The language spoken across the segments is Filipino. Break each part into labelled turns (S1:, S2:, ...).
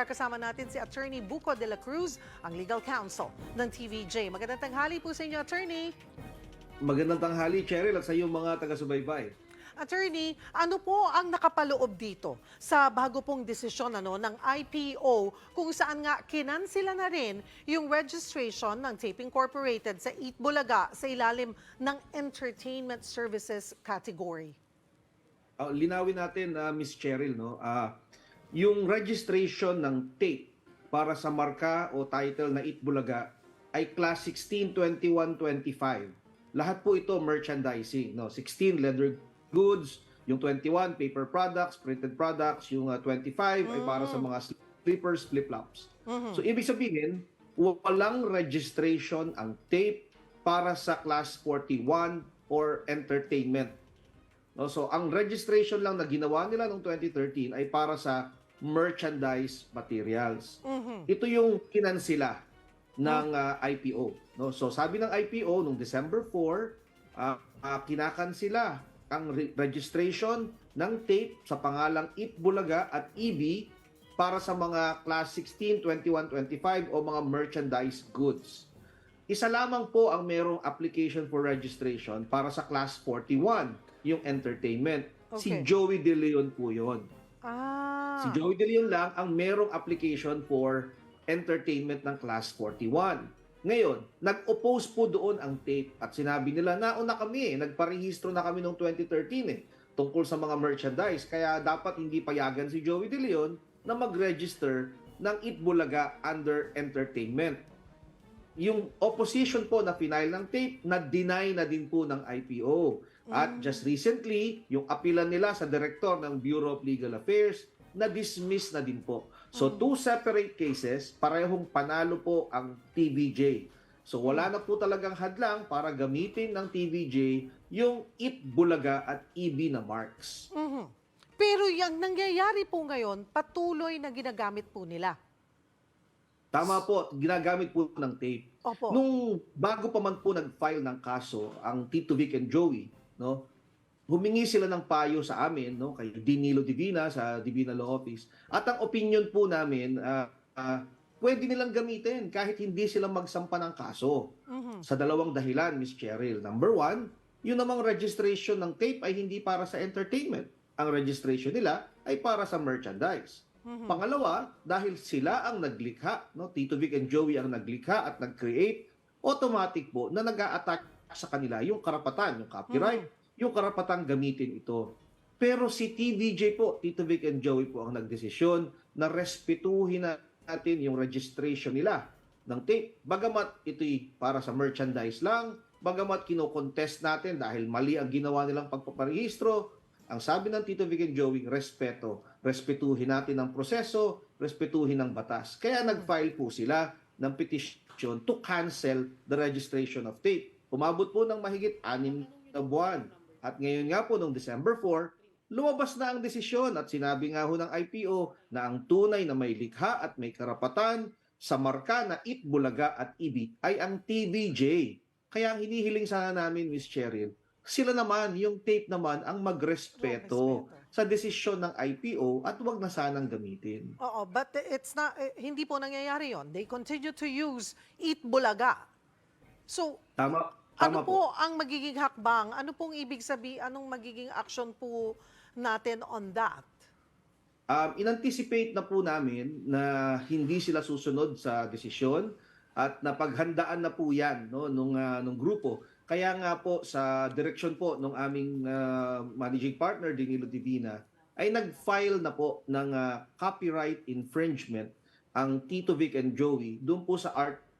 S1: makakasama natin si Attorney Buco de la Cruz, ang legal counsel ng TVJ. Magandang tanghali po sa inyo, Attorney.
S2: Magandang tanghali, Cheryl, at sa iyong mga taga-subaybay.
S1: Attorney, ano po ang nakapaloob dito sa bago pong desisyon ano, ng IPO kung saan nga kinansila na rin yung registration ng Tape Incorporated sa Eat Bulaga sa ilalim ng Entertainment Services category?
S2: Ah, linawin natin, na Miss Cheryl, no? Ah, yung registration ng tape para sa marka o title na Itbulaga ay class 16, 21, 25. Lahat po ito merchandising, no? 16 leather goods, yung 21 paper products, printed products, yung ah, 25 ay para sa mga slippers, flip-flops.
S1: Mhm.
S2: So ibig sabihin, walang registration ang tape para sa class 41 or entertainment. No, so ang registration lang na ginawa nila noong 2013 ay para sa merchandise materials.
S1: Mhm.
S2: Ito yung kinansila ng ah, IPO. No, so sabi ng IPO noong December 4, ah, ah, kinakansila ang re- registration ng tape sa pangalang Itbulaga at EB para sa mga class 16, 21, 25 o mga merchandise goods. Isa lamang po ang merong application for registration para sa class 41, yung entertainment. Si
S1: Okay.
S2: Joey De Leon po yun.
S1: Ah.
S2: Si Joey De Leon lang ang merong application for entertainment ng class 41. Ngayon, nag-oppose po doon ang tape at sinabi nila, nauna kami, eh, nagparehistro na kami noong 2013 eh, tungkol sa mga merchandise. Kaya dapat hindi payagan si Joey De Leon na mag-register ng Itbulaga under entertainment. Yung opposition po na final ng tape, na-deny na din po ng IPO. At just recently, yung apilan nila sa director ng Bureau of Legal Affairs, na-dismiss na din po. So, two separate cases, parehong panalo po ang TVJ. So, wala na po talagang hadlang para gamitin ng TVJ yung IT Bulaga at EB na marks.
S1: Mhm. Pero yung nangyayari po ngayon, patuloy na ginagamit po nila.
S2: Tama po, ginagamit po ng tape.
S1: Opo.
S2: Nung bago pa man po nag-file ng kaso ang Tito Vic and Joey, no? Humingi sila ng payo sa amin, no, kay Dinilo Divina sa Divina Law Office. At ang opinion po namin, ah, ah, pwede nilang gamitin kahit hindi sila magsampa ng kaso.
S1: Mhm.
S2: Sa dalawang dahilan, Miss Cheryl. Number one, yun namang registration ng tape ay hindi para sa entertainment. Ang registration nila ay para sa merchandise.
S1: Mhm.
S2: Pangalawa, dahil sila ang naglikha, no? Tito Vic and Joey ang naglikha at nag-create, automatic po na nag attack sa kanila yung karapatan, yung copyright, yung karapatang gamitin ito. Pero si TVJ po, Tito Vic and Joey po ang nagdesisyon na respetuhin na natin yung registration nila ng tape. Bagamat ito'y para sa merchandise lang, bagamat kinokontest natin dahil mali ang ginawa nilang pagpaparehistro, ang sabi ng Tito Vic and Joey, respeto. Respetuhin natin ang proseso, respetuhin ang batas. Kaya nag-file po sila ng petition to cancel the registration of tape. Umabot po ng mahigit anim na buwan. At ngayon nga po, noong December 4, lumabas na ang desisyon at sinabi nga ho ng IPO na ang tunay na may likha at may karapatan sa marka na It Bulaga at IBI ay ang TVJ. Kaya ang hinihiling sana namin, Miss Cheryl, sila naman, yung tape naman, ang magrespeto
S1: Magrespeto.
S2: sa desisyon ng IPO at wag na sanang gamitin.
S1: Oo, but it's not, eh, hindi po nangyayari yon. They continue to use Eat Bulaga. So,
S2: Tama,
S1: ano
S2: tama
S1: po ang magiging hakbang? Ano pong ibig sabihin? Anong magiging action po natin on that?
S2: Um, inanticipate na po namin na hindi sila susunod sa desisyon at napaghandaan na po yan no, nung, ah, nung grupo. Kaya nga po sa direction po ng aming ah, managing partner, Danilo Divina, ay nag-file na po ng ah, copyright infringement ang Tito Vic and Joey doon po sa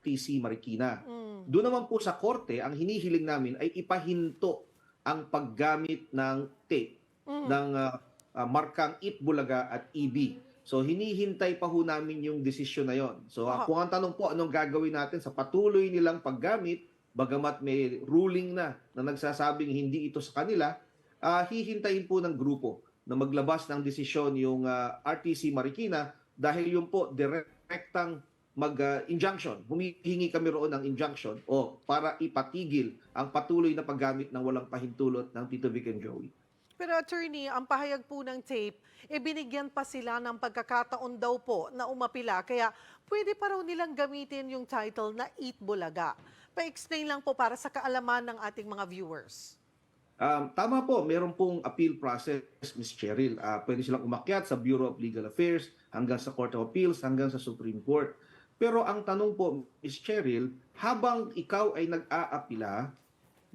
S2: RTC Marikina.
S1: Mm.
S2: Doon naman po sa korte, ang hinihiling namin ay ipahinto ang paggamit ng tape
S1: Mhm.
S2: ng ah, ah, markang Itbulaga at EB. So hinihintay pa ho namin yung desisyon na yon. So ah, kung ang tanong po anong gagawin natin sa patuloy nilang paggamit bagamat may ruling na na nagsasabing hindi ito sa kanila, ah, hihintayin po ng grupo na maglabas ng desisyon yung ah, RTC Marikina dahil yung po direktang mag-injunction. Humihingi kami roon ng injunction o para ipatigil ang patuloy na paggamit ng walang pahintulot ng Tito Vic and Joey.
S1: Pero attorney, ang pahayag po ng tape, e binigyan pa sila ng pagkakataon daw po na umapila. Kaya pwede pa raw nilang gamitin yung title na Eat Bulaga. Pa-explain lang po para sa kaalaman ng ating mga viewers.
S2: Um, tama po, meron pong appeal process, Ms. Cheryl. Ah, pwede silang umakyat sa Bureau of Legal Affairs hanggang sa Court of Appeals, hanggang sa Supreme Court. Pero ang tanong po, Ms. Cheryl, habang ikaw ay nag-aapila,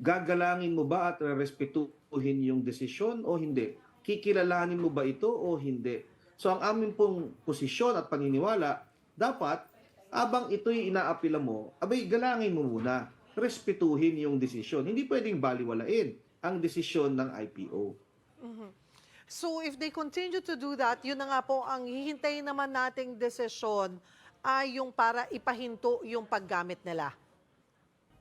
S2: gagalangin mo ba at respetuhin yung desisyon o hindi? Kikilalanin mo ba ito o hindi? So ang amin pong posisyon at paniniwala, dapat habang ito'y inaapila mo, abay galangin mo muna, respetuhin yung desisyon. Hindi pwedeng baliwalain ang desisyon ng IPO.
S1: So if they continue to do that, yun na nga po ang hihintayin naman nating desisyon ay yung para ipahinto yung paggamit nila.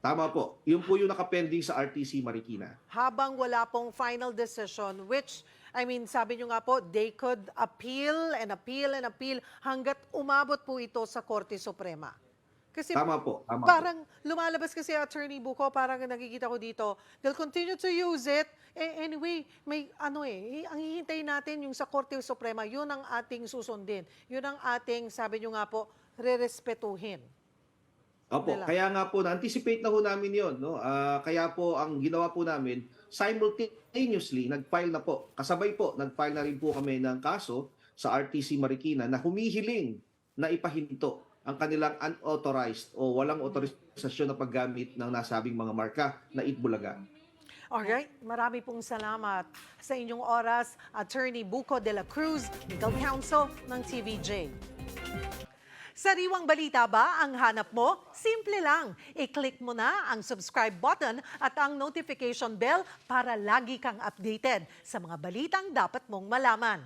S2: Tama po. Yun po yung nakapending sa RTC Marikina.
S1: Habang wala pong final decision, which, I mean, sabi nyo nga po, they could appeal and appeal and appeal hanggat umabot po ito sa Korte Suprema. Kasi
S2: Tama po. Tama po.
S1: parang lumalabas kasi Attorney Buko, parang nakikita ko dito, they'll continue to use it. Eh, anyway, may ano eh, ang hihintayin natin yung sa Korte Suprema, yun ang ating susundin. Yun ang ating, sabi nyo nga po, rerespetuhin.
S2: Opo,
S1: nila.
S2: kaya nga po, na-anticipate na ho namin yon, no? Ah, kaya po, ang ginawa po namin, simultaneously, nag-file na po, kasabay po, nag-file na rin po kami ng kaso sa RTC Marikina na humihiling na ipahinto ang kanilang unauthorized o walang otorisasyon na paggamit ng nasabing mga marka na Itbulaga.
S1: Alright, marami pong salamat sa inyong oras, Attorney Buco de la Cruz, Legal Counsel ng TVJ. Sariwang balita ba ang hanap mo? Simple lang. I-click mo na ang subscribe button at ang notification bell para lagi kang updated sa mga balitang dapat mong malaman.